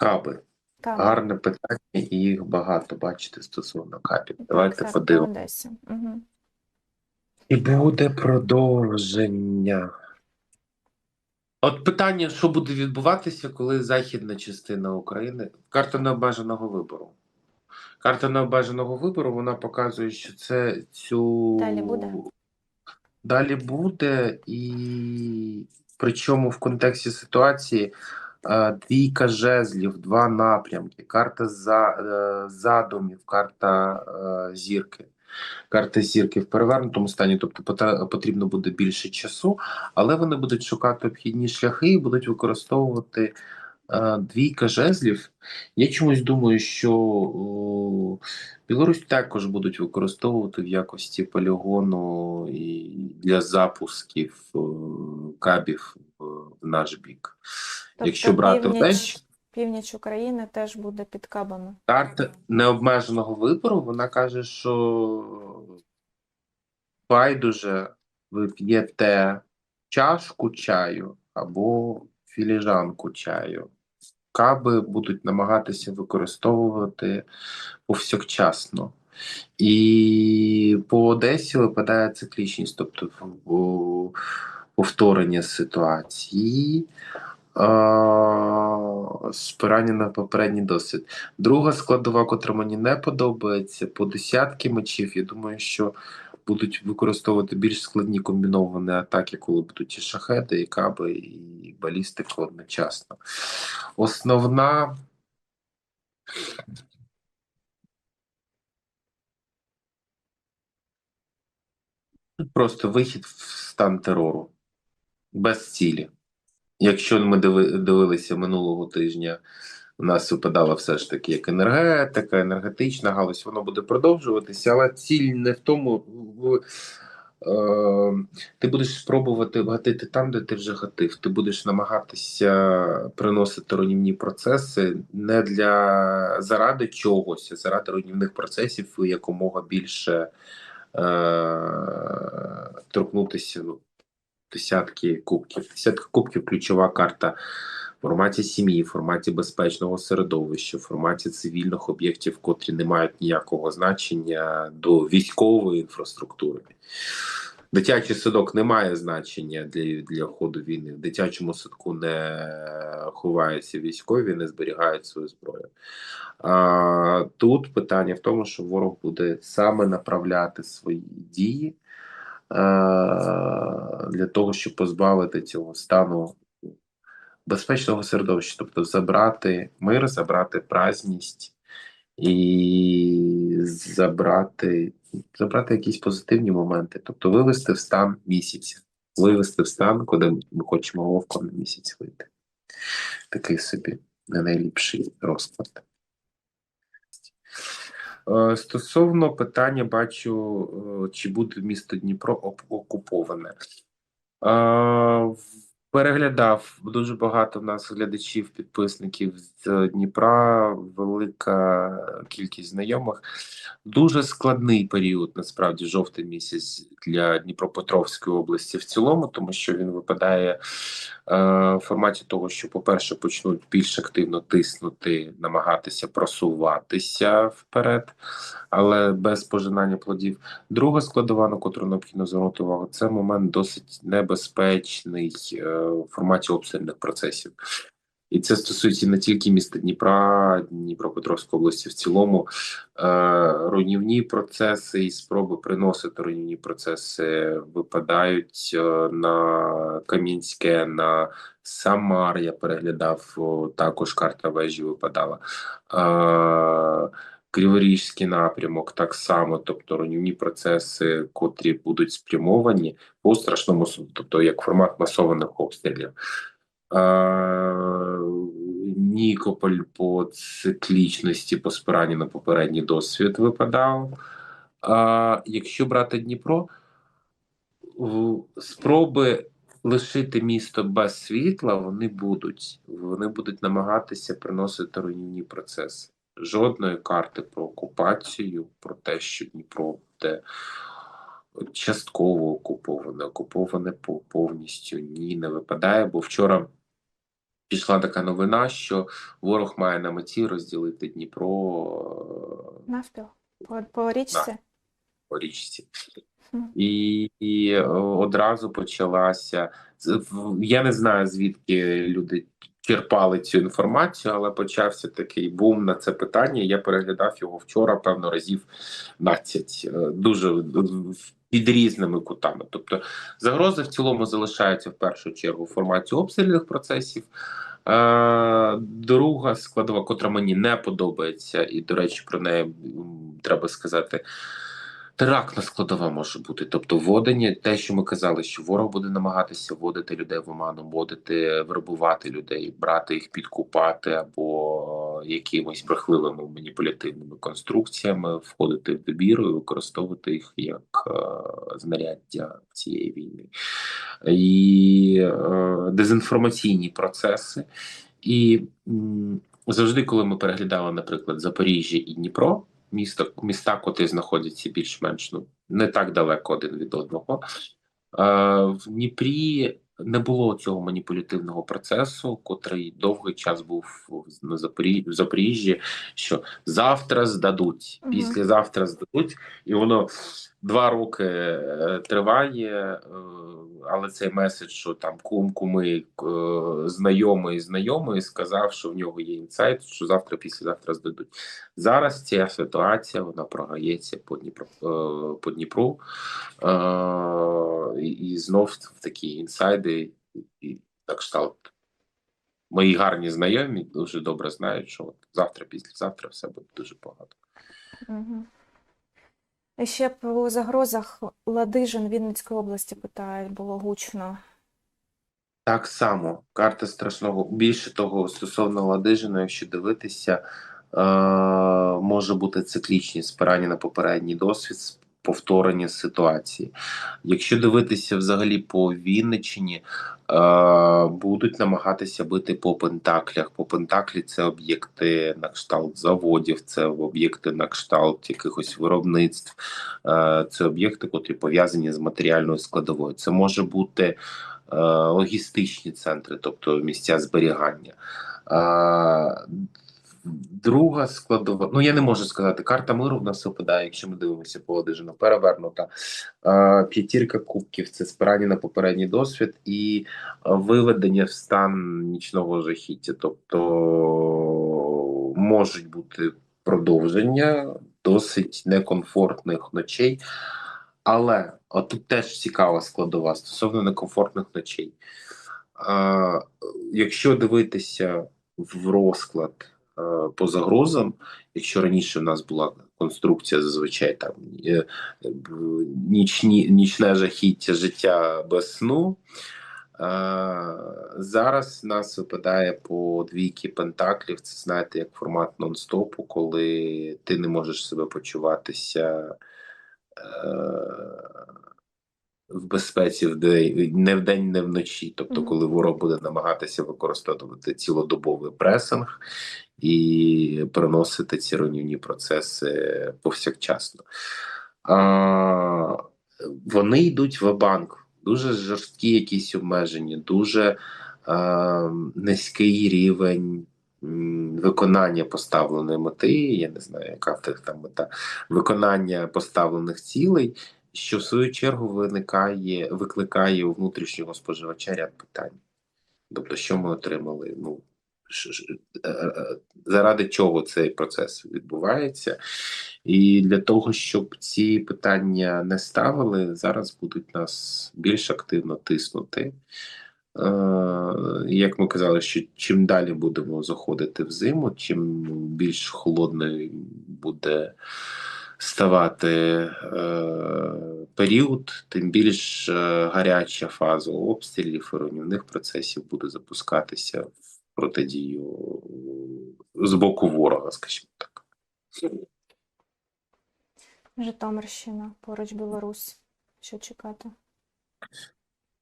Каби. Каби. Гарне питання, і їх багато, бачите, стосовно кабів. Так, Давайте подивимося. Угу. І буде продовження. От питання, що буде відбуватися, коли західна частина України. Карта необмеженого вибору. Карта необмеженого вибору вона показує, що це цю. Далі буде? Далі буде, і причому в контексті ситуації двійка жезлів, два напрямки, карта за, е, задумів, карта е, зірки. Карта зірки в перевернутому стані, тобто потрібно буде більше часу, але вони будуть шукати обхідні шляхи і будуть використовувати е, двійка жезлів. Я чомусь думаю, що о, Білорусь також будуть використовувати в якості полігону і для запусків е, кабів в наш бік. Якщо Тобто брати північ, північ України теж буде під кабами. Карта необмеженого вибору, вона каже, що байдуже ви п'єте чашку чаю або філіжанку чаю. Каби будуть намагатися використовувати повсякчасно. І по Одесі випадає циклічність, тобто в- повторення ситуації, спирання на попередній досвід. Друга складова, котра мені не подобається, по десятки мечів. Я думаю, що будуть використовувати більш складні комбіновані атаки, коли будуть і шахеди, і каби, і балістика одночасно. Основна. Просто вихід в стан терору без цілі. Якщо ми дивилися минулого тижня, у нас випадала все ж таки як енергетика, енергетична галузь, воно буде продовжуватися, але ціль не в тому. Е, ти будеш спробувати гатити там, де ти вже гатив. Ти будеш намагатися приносити руйнівні процеси не для заради чогось, а заради руйнівних процесів якомога більше е, торкнутися ну, десятки кубків. Десятка кубків ключова карта в форматі сім'ї, в форматі безпечного середовища, в форматі цивільних об'єктів, котрі не мають ніякого значення до військової інфраструктури. Дитячий садок не має значення для, для ходу війни. В дитячому садку не ховаються військові, не зберігають свою зброю. А, тут питання в тому, що ворог буде саме направляти свої дії для того, щоб позбавити цього стану безпечного середовища, тобто забрати мир, забрати празність і забрати, забрати якісь позитивні моменти, тобто вивести в стан місяця, вивести в стан, куди ми хочемо вовком на місяць вийти. Такий собі не найліпший розклад. Е, Стосовно питання, бачу, е, чи буде місто Дніпро окуповане. Переглядав дуже багато в нас глядачів, підписників з Дніпра, велика кількість знайомих. Дуже складний період, насправді, жовтий місяць для Дніпропетровської області в цілому, тому що він випадає е, в форматі того, що, по-перше, почнуть більш активно тиснути, намагатися просуватися вперед, але без пожинання плодів. Друга складова, на котру необхідно звернути увагу, це момент досить небезпечний е, в форматі обстрільних процесів. І це стосується не тільки міста Дніпра, Дніпропетровської області в цілому. Е, руйнівні процеси і спроби приносити руйнівні процеси випадають е, на Камінське, на Самар. Я переглядав також карта вежі випадала. Криворізький напрямок так само, тобто руйнівні процеси, котрі будуть спрямовані по страшному суду, тобто як формат масованих обстрілів. Нікополь по циклічності, по спиранню на попередній досвід випадав. А якщо брати Дніпро, спроби лишити місто без світла, вони будуть. Вони будуть намагатися приносити руйнівні процеси. Жодної карти про окупацію, про те, що Дніпро буде частково окуповане, окуповане повністю ні, не випадає, бо вчора пішла така новина, що ворог має на меті розділити Дніпро е, Навпіл. По, по річці? по річці. І, і одразу почалася. Я не знаю, звідки люди черпали цю інформацію, але почався такий бум на це питання. Я переглядав його вчора, певно, разів 15, е, дуже під різними кутами. Тобто загрози в цілому залишаються в першу чергу в форматі обстрільних процесів. Е, Друга складова, котра мені не подобається, і, до речі, про неї треба сказати. Терактна складова може бути, тобто вводення, те, що ми казали, що ворог буде намагатися вводити людей в оману, вводити, вербувати людей, брати їх, підкупати або якимись брехливими маніпулятивними конструкціями, входити в добір і використовувати їх як е, знаряддя цієї війни, і е, дезінформаційні процеси. І завжди, коли ми переглядали, наприклад, Запоріжжя і Дніпро, місто, міста, котрі знаходяться більш-менш ну, не так далеко один від одного. Е, в Дніпрі не було цього маніпулятивного процесу, котрий довгий час був на Запоріжжі, в Запоріжжі, що завтра здадуть, післязавтра здадуть, і воно два роки е, триває, е, але цей меседж, що там кум, куми, е, знайомий, знайомий, сказав, що в нього є інсайт, що завтра, післязавтра здадуть. Зараз ця ситуація вона програється по Дніпру, е, по Дніпру і, знов в такі інсайди, і, на кшталт. Мої гарні знайомі дуже добре знають, що завтра, післязавтра все буде дуже погано. Ще про загрозах Ладижин Вінницької області питають, було гучно. Так само карта страшного. Більше того, стосовно Ладижина, якщо дивитися, е, може бути циклічні спирання на попередній досвід, повторення ситуації. Якщо дивитися взагалі по Вінниччині, е, будуть намагатися бити по пентаклях. По пентаклі це об'єкти на кшталт заводів, це об'єкти на кшталт якихось виробництв, е, це об'єкти, котрі пов'язані з матеріальною складовою. Це може бути е, логістичні центри, тобто місця зберігання. Друга складова, ну я не можу сказати, карта миру в нас випадає, якщо ми дивимося по Ладижину, перевернута. П'ятірка кубків це спирання на попередній досвід і виведення в стан нічного жахіття. Тобто можуть бути продовження досить некомфортних ночей. Але от тут теж цікава складова стосовно некомфортних ночей. А, якщо дивитися в розклад по загрозам, якщо раніше в нас була конструкція зазвичай там е, нічні, нічне жахіття життя без сну, е, зараз нас випадає по двійки пентаклів. Це знаєте, як формат нон-стопу, коли ти не можеш себе почуватися е, в безпеці в день, не вдень, не вночі. Тобто, коли ворог буде намагатися використовувати цілодобовий пресинг і переносити ці руйнівні процеси повсякчасно. А, вони йдуть в банк дуже жорсткі якісь обмеження, дуже а, низький рівень виконання поставленої мети. Я не знаю, яка в тих там мета виконання поставлених цілей, що в свою чергу виникає, викликає у внутрішнього споживача ряд питань. Тобто, що ми отримали? Ну ш- е, е, заради чого цей процес відбувається, і для того, щоб ці питання не ставили, зараз будуть нас більш активно тиснути. Е, Як ми казали, що чим далі будемо заходити в зиму, чим більш холодною буде ставати е, період, тим більш е, гаряча фаза обстрілів і руйнівних процесів буде запускатися в протидію з боку ворога, скажімо так. Житомирщина, поруч Білорусь. Що чекати?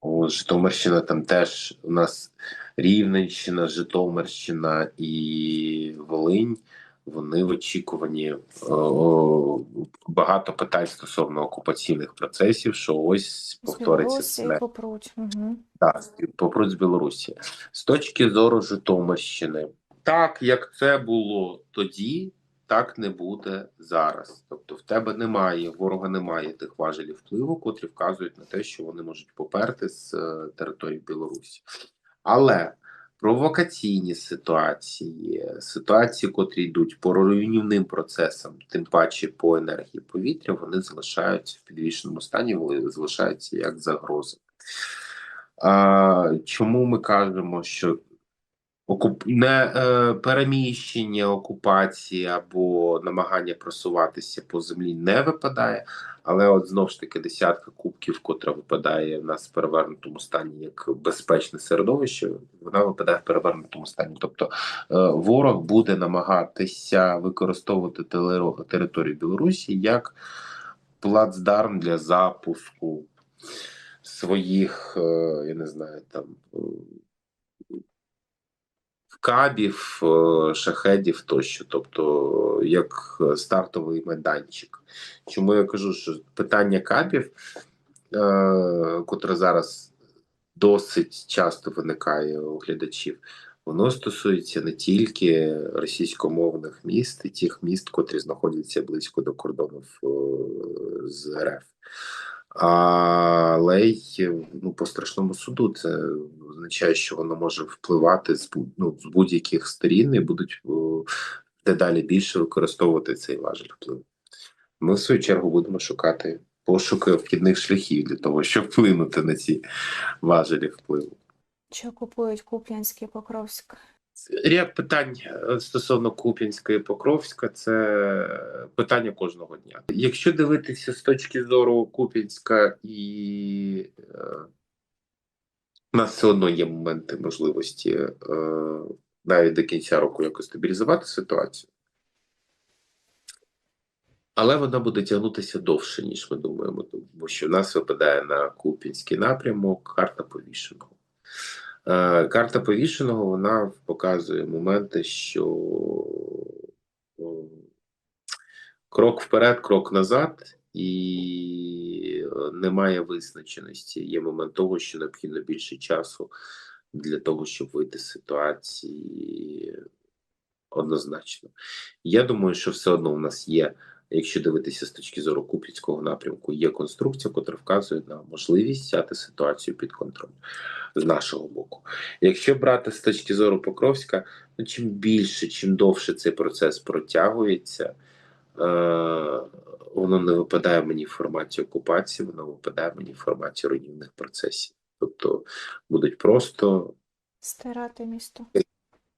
О, Житомирщина там теж у нас Рівненщина, Житомирщина і Волинь. Вони в очікуванні о, багато питань стосовно окупаційних процесів, що ось З повториться Білорусі це. попруть. Угу. Так, попруть з Білорусі. З точки зору Житомирщини, так як це було тоді, так не буде зараз. Тобто, в тебе немає, ворога немає тих важелів впливу, котрі вказують на те, що вони можуть поперти з е, території Білорусі. Але провокаційні ситуації, ситуації, котрі йдуть по руйнівним процесам, тим паче по енергії повітря, вони залишаються в підвішеному стані, вони залишаються як загрози. А, чому ми кажемо, що окуп... не е, переміщення окупації або намагання просуватися по землі не випадає, але от знов ж таки десятка кубків, котра випадає в нас в перевернутому стані як безпечне середовище, вона випадає в перевернутому стані. Тобто е, ворог буде намагатися використовувати територію Білорусі як плацдарм для запуску своїх, е, я не знаю, там е, кабів, е, шахедів тощо, тобто як стартовий майданчик. Чому я кажу, що питання кабів, е, котре зараз досить часто виникає у глядачів, воно стосується не тільки російськомовних міст і тих міст, котрі знаходяться близько до кордонів е, з РФ. Але й ну, по страшному суду це означає, що воно може впливати з, ну, з будь-яких сторін і будуть дедалі більше використовувати цей важель впливу. Ми, в свою чергу, будемо шукати пошуки обхідних шляхів для того, щоб вплинути на ці важелі впливу. Чи окупують Куп'янський Покровськ? Ряд питань е, стосовно Куп'янська і Покровська це питання кожного дня. Якщо дивитися з точки зору Куп'янська і е, у нас все одно є моменти можливості е, навіть до кінця року якось стабілізувати ситуацію. Але вона буде тягнутися довше, ніж ми думаємо, тому що в нас випадає на Куп'янський напрямок карта повішеного. Е, Карта повішеного вона показує моменти, що крок вперед, крок назад, і е, немає визначеності. Є момент того, що необхідно більше часу для того, щоб вийти з ситуації однозначно. Я думаю, що все одно у нас є, якщо дивитися з точки зору Куп'янського напрямку, є конструкція, яка вказує на можливість взяти ситуацію під контроль з нашого боку. Якщо брати з точки зору Покровська, ну чим більше, чим довше цей процес протягується, е, воно не випадає мені в форматі окупації, воно випадає мені в форматі руйнівних процесів. Тобто будуть просто Стирати місто.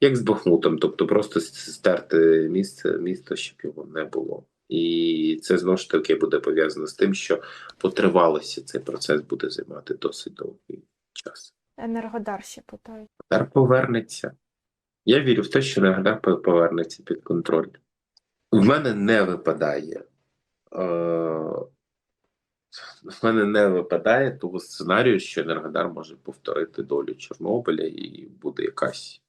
як з Бахмутом, тобто просто стерти місце, місто, щоб його не було. І це знову ж таки буде пов'язано з тим, що потривалося цей процес буде займати досить довгий час. Енергодар ще питають. Енергодар повернеться. Я вірю в те, що Енергодар повернеться під контроль. В мене не випадає. Е- в мене не випадає того сценарію, що Енергодар може повторити долю Чорнобиля і буде якась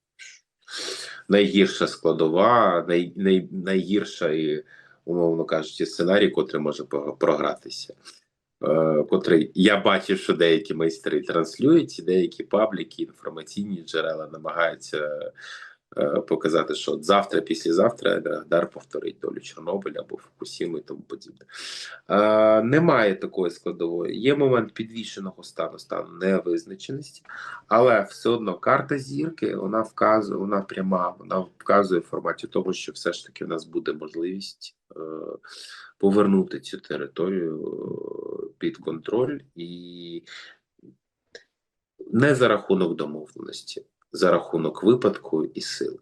найгірша складова, най, най, найгірша і, умовно кажучи, сценарій, котрий може програтися. Е, котрий я бачив, що деякі майстри транслюють, деякі пабліки, інформаційні джерела намагаються показати, що от завтра, післязавтра Енергодар повторить долю Чорнобиля або Фукусіми і тому подібне. Е, немає такої складової. Є момент підвішеного стану, стану невизначеності, але все одно карта зірки вона вказує, вона пряма, вона вказує в форматі того, що все ж таки в нас буде можливість е, повернути цю територію е, під контроль і не за рахунок домовленості, за рахунок випадку і сили.